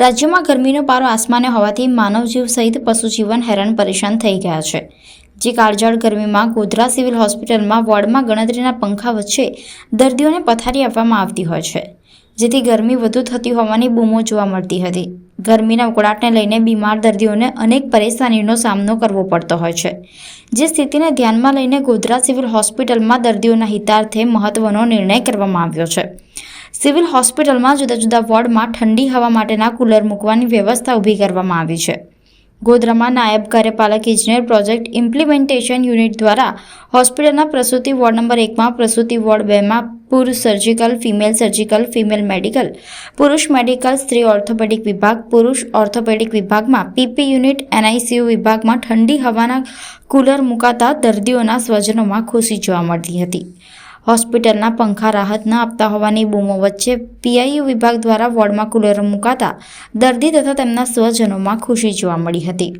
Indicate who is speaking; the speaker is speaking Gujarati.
Speaker 1: રાજ્યમાં ગરમીનો પારો આસમાને હોવાથી માનવજીવ સહિત પશુજીવન હેરાન પરેશાન થઈ ગયા છે. જે કાળઝાળ ગરમીમાં ગોધરા સિવિલ હોસ્પિટલમાં વોર્ડમાં ગણતરીના પંખા વચ્ચે દર્દીઓને પથારી આપવામાં આવતી હોય છે. જેથી ગરમી વધુ થતી હોવાની બૂમો જોવા મળતી હતી. ગરમીના ઉકળાટને લઈને બીમાર દર્દીઓને અનેક પરેશાનીનો સામનો કરવો પડતો હોય છે. જે સ્થિતિને ધ્યાનમાં લઈને ગોધરા સિવિલ હોસ્પિટલમાં દર્દીઓના હિતાર્થે મહત્વનો નિર્ણય કરવામાં આવ્યો છે. સિવિલ હોસ્પિટલમાં જુદા જુદા વોર્ડમાં ઠંડી હવા માટેના કુલર મૂકવાની વ્યવસ્થા ઊભી કરવામાં આવી છે. ગોધરામાં નાયબ કાર્યપાલક ઇજનેર પ્રોજેક્ટ ઇમ્પ્લિમેન્ટેશન યુનિટ દ્વારા હોસ્પિટલના પ્રસૂતિ વોર્ડ નંબર એકમાં પ્રસૂતિ વોર્ડ બેમાં પુરુષ surgical, female surgical, female medical, પુરુષ મેડિકલ, સ્ત્રી ઓર્થોપેડિક વિભાગ, પુરુષ ઓર્થોપેડિક વિભાગમાં પીપી યુનિટ, એનઆઈસીયુ વિભાગમાં ઠંડી હવાના કુલર મુકાતા દર્દીઓના સ્વજનોમાં ખુશી જોવા મળતી હતી. હોસ્પિટલના પંખા રાહત ન આપતા હોવાની બૂમો વચ્ચે પીઆઈયુ વિભાગ દ્વારા વોર્ડમાં કુલર મુકાતા દર્દી તથા તેમના સ્વજનોમાં ખુશી જોવા મળી હતી.